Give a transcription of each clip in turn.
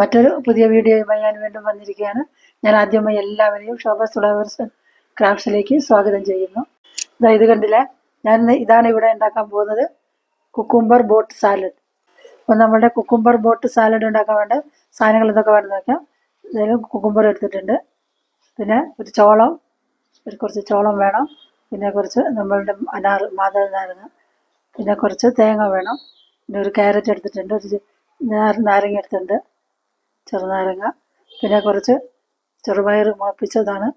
മറ്റൊരു പുതിയ വീഡിയോയുമായി ഞാൻ വീണ്ടും വന്നിരിക്കുകയാണ്. ഞാൻ ആദ്യമായി എല്ലാവരെയും ശോഭ സുളവേഴ്സ് ക്രാഫ്റ്റ്സിലേക്ക് സ്വാഗതം ചെയ്യുന്നു. ഇതാ ഇത് കണ്ടില്ലേ? ഞാൻ ഇതാണ് ഇവിടെ ഉണ്ടാക്കാൻ പോകുന്നത്. Cucumber boat salad. അപ്പോൾ നമ്മളുടെ കുക്കുംബർ ബോട്ട് സാലഡ് ഉണ്ടാക്കാൻ വേണ്ട സാധനങ്ങൾ എന്തൊക്കെ വേണമെന്ന് നോക്കാം ഇതിൽ കുക്കുംബർ എടുത്തിട്ടുണ്ട്. പിന്നെ ഒരു ചോളം ഒരു കുറച്ച് ചോളം വേണം. പിന്നെ കുറച്ച് നമ്മളുടെ അനാർ മാതള നാരങ്ങ. പിന്നെ കുറച്ച് തേങ്ങ വേണം. പിന്നെ ഒരു ക്യാരറ്റ് എടുത്തിട്ടുണ്ട്. ഒരു നാരങ്ങ എടുത്തിട്ടുണ്ട്. ചെറുനാരങ്ങ പിന്നെ കുറച്ച് ചെറുപയർ മുളപ്പിച്ചതാണ്.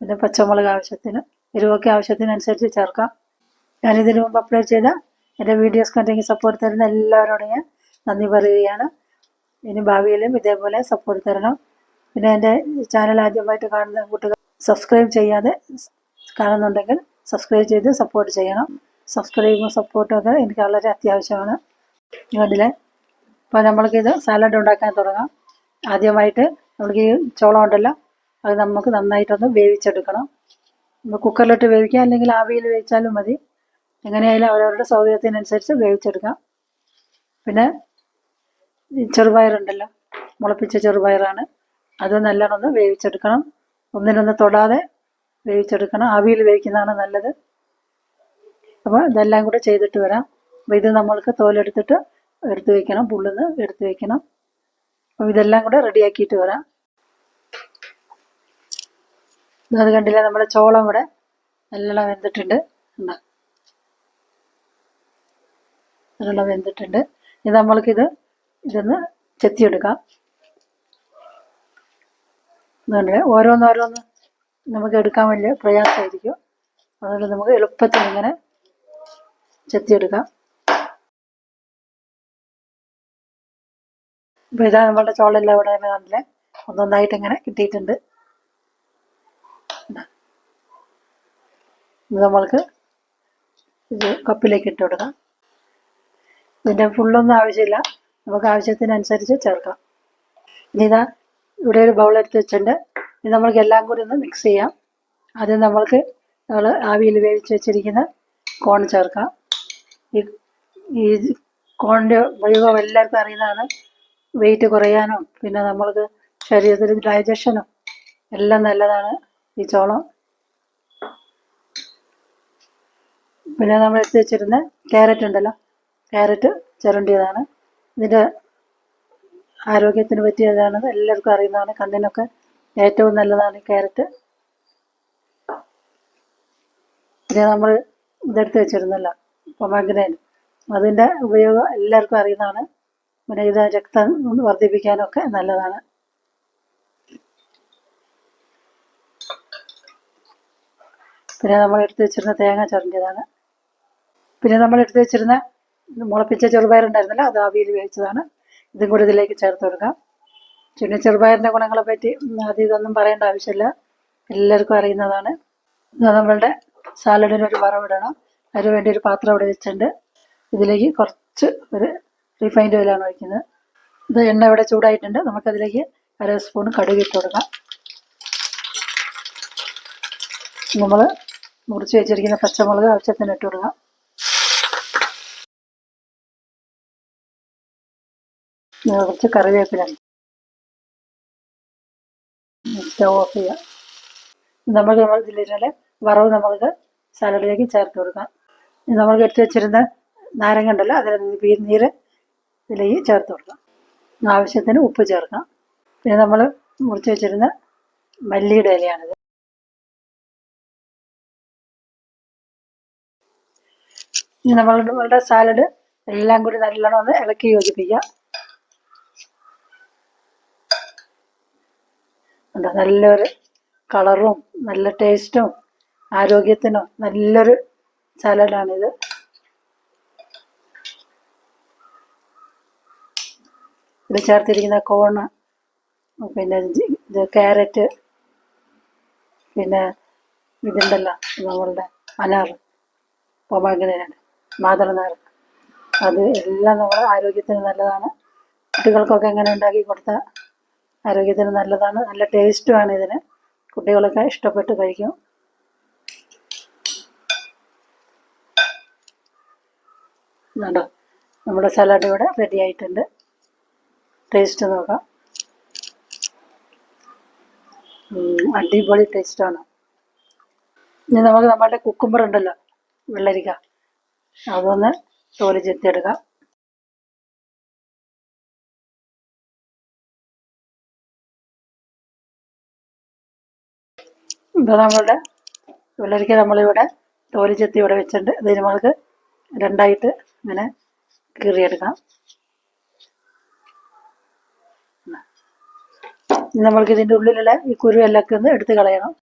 പിന്നെ പച്ചമുളക് ആവശ്യത്തിന് എരിവൊക്കെ ആവശ്യത്തിനനുസരിച്ച് ചേർക്കാം. ഞാനിതിനു മുമ്പ് അപ്ലോഡ് ചെയ്ത എന്റെ വീഡിയോസ് കണ്ടെങ്കിൽ സപ്പോർട്ട് തരുന്ന എല്ലാവരോടും ഞാൻ നന്ദി പറയുകയാണ്. ഇനി ഭാവിയിലും ഇതേപോലെ സപ്പോർട്ട് തരണം. പിന്നെ എന്റെ ചാനൽ ആദ്യമായിട്ട് കാണുന്ന കൂട്ടുകാർ സബ്സ്ക്രൈബ് ചെയ്യാതെ കാണുന്നുണ്ടെങ്കിൽ സബ്സ്ക്രൈബ് ചെയ്ത് സപ്പോർട്ട് ചെയ്യണം. സബ്സ്ക്രൈബും സപ്പോർട്ടും ഒക്കെ എനിക്ക് വളരെ അത്യാവശ്യമാണ്. കണ്ടില്ലേ? അപ്പോൾ നമ്മൾക്കിത് സാലഡ് ഉണ്ടാക്കാൻ തുടങ്ങാം. ആദ്യമായിട്ട് നമുക്ക് ഈ ചോളം ഉണ്ടല്ലോ അത് നമുക്ക് നന്നായിട്ടൊന്ന് വേവിച്ചെടുക്കണം. കുക്കറിലിട്ട് വേവിക്കാം അല്ലെങ്കിൽ ആവിയിൽ വേവിച്ചാലും മതി. എങ്ങനെയായാലും അവരവരുടെ സൗകര്യത്തിനനുസരിച്ച് വേവിച്ചെടുക്കാം. പിന്നെ ചെറുപയറുണ്ടല്ലോ മുളപ്പിച്ച ചെറുപയറാണ്. അത് നല്ലോണം ഒന്ന് വേവിച്ചെടുക്കണം. ഒന്നിനൊന്ന് തൊടാതെ വേവിച്ചെടുക്കണം. ആവിയിൽ വേവിക്കുന്നതാണ് നല്ലത്. അപ്പോൾ ഇതെല്ലാം കൂടെ ചെയ്തിട്ട് വരാം. അപ്പോൾ ഇത് നമ്മൾക്ക് തോലെടുത്തിട്ട് എടുത്ത് വയ്ക്കണം പുള്ളിന്ന് എടുത്ത് വെക്കണം. അപ്പോൾ ഇതെല്ലാം കൂടെ റെഡിയാക്കിയിട്ട് വരാം. അത് കണ്ടില്ല നമ്മുടെ ചോളം ഇവിടെ? നല്ലോണം വെന്തിട്ടുണ്ട്. നല്ലോണം വെന്തിട്ടുണ്ട്. ഇത് നമ്മൾക്കിത് ഇതൊന്ന് ചെത്തിയെടുക്കാം. അതുകൊണ്ട് ഓരോന്നോരോന്ന് നമുക്ക് എടുക്കാൻ വലിയ പ്രയാസമായിരിക്കും. അതുകൊണ്ട് നമുക്ക് എളുപ്പത്തിൽ ഇങ്ങനെ ചെത്തിയെടുക്കാം. അപ്പോൾ ഇതാ നമ്മളുടെ ചോളെല്ലാം ഇവിടെ തന്നെ കണ്ടില്ലേ? ഒന്നൊന്നായിട്ട് ഇങ്ങനെ കിട്ടിയിട്ടുണ്ട്. ഇത്. നമ്മൾക്ക് ഇത് കപ്പിലേക്ക് ഇട്ട് കൊടുക്കാം. ഇതിന്റെ ഫുള്ളൊന്നും ആവശ്യമില്ല. നമുക്ക് ആവശ്യത്തിനനുസരിച്ച് ചേർക്കാം. ഇനി ഇതാ ഇവിടെ ഒരു ബൗൾ എടുത്ത് വെച്ചിട്ടുണ്ട്. ഇനി നമ്മൾക്ക് എല്ലാം കൂടി ഒന്ന് മിക്സ് ചെയ്യാം. ആദ്യം നമ്മൾക്ക് നമ്മൾ ആവിയിൽ വേവിച്ച് വെച്ചിരിക്കുന്ന കോൺ ചേർക്കാം. ഈ ഈ കോണിന്റെ ഉപയോഗം എല്ലാവർക്കും അറിയുന്നതാണ്. വെയിറ്റ് കുറയാനും പിന്നെ നമ്മൾക്ക് ശരീരത്തിൽ ഡൈജഷനും എല്ലാം നല്ലതാണ് ഈ ചോളം. പിന്നെ നമ്മൾ എടുത്ത് വെച്ചിരുന്ന ക്യാരറ്റ് ഉണ്ടല്ലോ ക്യാരറ്റ് ചിരണ്ടിയതാണ്. ഇതിന്റെ ആരോഗ്യത്തിന് പറ്റിയതാണ് എല്ലാവർക്കും അറിയുന്നതാണ് കണ്ണിനൊക്കെ ഏറ്റവും നല്ലതാണ് ഈ ക്യാരറ്റ് പിന്നെ നമ്മൾ ഇതെടുത്ത് വെച്ചിരുന്നല്ലോ പൊമാഗ്രനേറ്റ് അതിന്റെ ഉപയോഗം എല്ലാവർക്കും അറിയുന്നതാണ്. പിന്നെ ഇത് രക്തം വർദ്ധിപ്പിക്കാനൊക്കെ നല്ലതാണ്. പിന്നെ നമ്മൾ എടുത്ത് വെച്ചിരുന്ന തേങ്ങ ചൊരണ്ടിയതാണ്. പിന്നെ നമ്മൾ എടുത്ത് വെച്ചിരുന്ന മുളപ്പിച്ച ചെറുപയറുണ്ടായിരുന്നല്ലോ അത് ആവിയിൽ വേവിച്ചതാണ്. ഇതും കൂടി ഇതിലേക്ക് ചേർത്ത് കൊടുക്കാം. പിന്നെ ചെറുപയറിന്റെ ഗുണങ്ങളെ പറ്റി ആദ്യം ഇതൊന്നും പറയേണ്ട ആവശ്യമില്ല. എല്ലാവർക്കും അറിയുന്നതാണ്. നമ്മളുടെ സാലഡിന് ഒരു വറവിടണം. അതിന് വേണ്ടി ഒരു പാത്രം അവിടെ വെച്ചിട്ടുണ്ട്. ഇതിലേക്ക് കുറച്ച് ഒരു റിഫൈൻഡ് ഓയിലാണ് ഒഴിക്കുന്നത്. ഇത് എണ്ണ ഇവിടെ ചൂടായിട്ടുണ്ട്. നമുക്കതിലേക്ക് അര സ്പൂൺ കടുക് ഇട്ട് കൊടുക്കാം. നമ്മൾ മുറിച്ച് വെച്ചിരിക്കുന്ന പച്ചമുളക് ആവശ്യത്തിന് ഇട്ട് കൊടുക്കാം. കുറച്ച് കറിവേപ്പില. സ്റ്റവ് ഓഫ് ചെയ്യാം. നമുക്ക് നമ്മൾ ഇതിലിരുന്നാൽ വറവ് നമ്മൾക്ക് സാലഡിലേക്ക് ചേർത്ത് കൊടുക്കാം. നമ്മൾ എടുത്ത് വെച്ചിരുന്ന നാരങ്ങ ഉണ്ടല്ലോ അതിൽ നീര് ഇതിലേക്ക് ചേർത്ത് കൊടുക്കാം. ആവശ്യത്തിന് ഉപ്പ് ചേർക്കാം. പിന്നെ നമ്മൾ മുറിച്ച് വെച്ചിരുന്ന മല്ലിയുടെ ഇലയാണിത്. ഇനി നമ്മളുടെ സാലഡ് എല്ലാം കൂടി നല്ലോണം ഒന്ന് ഇളക്കി യോജിപ്പിക്കുക ഉണ്ട് നല്ലൊരു കളറും നല്ല ടേസ്റ്റും ആരോഗ്യത്തിനും നല്ലൊരു സാലഡാണിത് ഇത് ചേർത്തിരിക്കുന്ന കോണ് പിന്നെ ഇത് ക്യാരറ്റ് പിന്നെ ഇതുണ്ടല്ലോ നമ്മളുടെ അനാർ പൊമാഗ്രനേറ്റ് മാതളനാർ അത് എല്ലാം നമ്മുടെ ആരോഗ്യത്തിന് നല്ലതാണ്. കുട്ടികൾക്കൊക്കെ എങ്ങനെ ഉണ്ടാക്കി കൊടുത്താൽ ആരോഗ്യത്തിന് നല്ലതാണ്. നല്ല ടേസ്റ്റുമാണ് ഇതിന്. കുട്ടികളൊക്കെ ഇഷ്ടപ്പെട്ട് കഴിക്കും. കണ്ടോ? നമ്മുടെ സലാഡ് ഇവിടെ റെഡി ആയിട്ടുണ്ട്. ടേസ്റ്റ് നോക്കാം. അടിപൊളി ടേസ്റ്റാണ് ഇനി നമുക്ക് നമ്മളുടെ കുക്കുമ്പർ ഉണ്ടല്ലോ വെള്ളരിക്ക. അതൊന്ന് തോൽ ചെത്തിയെടുക്കാം. ഇപ്പം നമ്മളുടെ വെള്ളരിക്ക നമ്മളിവിടെ തോൽ ചെത്തി ഇവിടെ വെച്ചിട്ടുണ്ട്. ഇത് നമ്മൾക്ക് രണ്ടായിട്ട് ഇങ്ങനെ കീറിയെടുക്കാം. നമ്മൾക്ക് ഇതിന്റെ ഉള്ളിലുള്ള ഈ കുരു എല്ലാം ഒന്ന് എടുത്ത് കളയണം.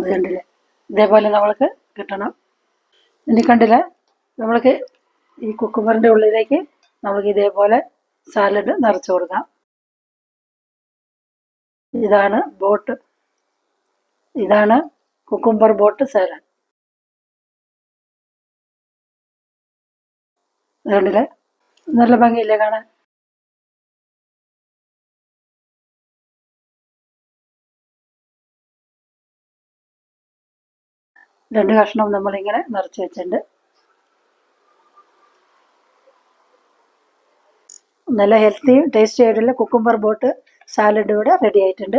അത് ഇതേപോലെ നമ്മൾക്ക് കിട്ടണം. ഇനി കണ്ടില്ല? നമ്മൾക്ക് ഈ കുക്കുമ്പറിന്റെ ഉള്ളിലേക്ക് നമുക്ക് ഇതേപോലെ സാലഡ് നിറച്ച് കൊടുക്കാം. ഇതാണ് ബോട്ട്. ഇതാണ് കുക്കുംബർ ബോട്ട് സാലഡ്. കണ്ടില്ലേ? നല്ല ഭംഗിയില്ലേ കാണാൻ? രണ്ട് കഷ്ണം നമ്മളിങ്ങനെ നിറച്ച് വെച്ചിട്ടുണ്ട്. നല്ല ഹെൽത്തിയും ടേസ്റ്റി ആയിട്ടുള്ള കുക്കുംബർ ബോട്ട് സാലഡ് ഇവിടെ റെഡി ആയിട്ടുണ്ട്.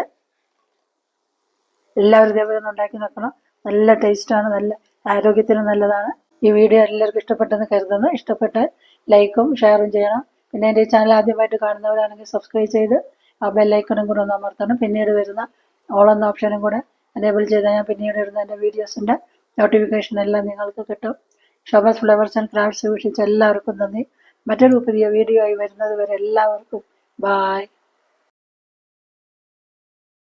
എല്ലാവരും ഇതേപോലെ ഉണ്ടാക്കി നോക്കണം. നല്ല ടേസ്റ്റാണ് നല്ല ആരോഗ്യത്തിന് നല്ലതാണ്. ഈ വീഡിയോ എല്ലാവർക്കും ഇഷ്ടപ്പെട്ടെന്ന് കരുതുന്നു. ഇഷ്ടപ്പെട്ടാൽ ലൈക്കും ഷെയറും ചെയ്യണം. പിന്നെ എന്റെ ചാനൽ ആദ്യമായിട്ട് കാണുന്നവരാണെങ്കിൽ സബ്സ്ക്രൈബ് ചെയ്ത് ആ ബെല്ലൈക്കണും കൂടെ ഒന്ന് അമർത്തണം. പിന്നീട് വരുന്ന ഓൾ എന്ന ഓപ്ഷനും കൂടെ എനേബിൾ ചെയ്താൽ ഞാൻ പിന്നീട് വരുന്ന എന്റെ വീഡിയോസിന്റെ നോട്ടിഫിക്കേഷൻ എല്ലാം നിങ്ങൾക്ക് കിട്ടും. ഷോബസ് ഫ്ലവേഴ്സ് ആൻഡ് ക്രാഫ്റ്റ്സ് വീക്ഷിച്ച എല്ലാവർക്കും നന്ദി. മറ്റൊരു പുതിയ വീഡിയോ ആയി വരുന്നത് വരെ എല്ലാവർക്കും ബായ്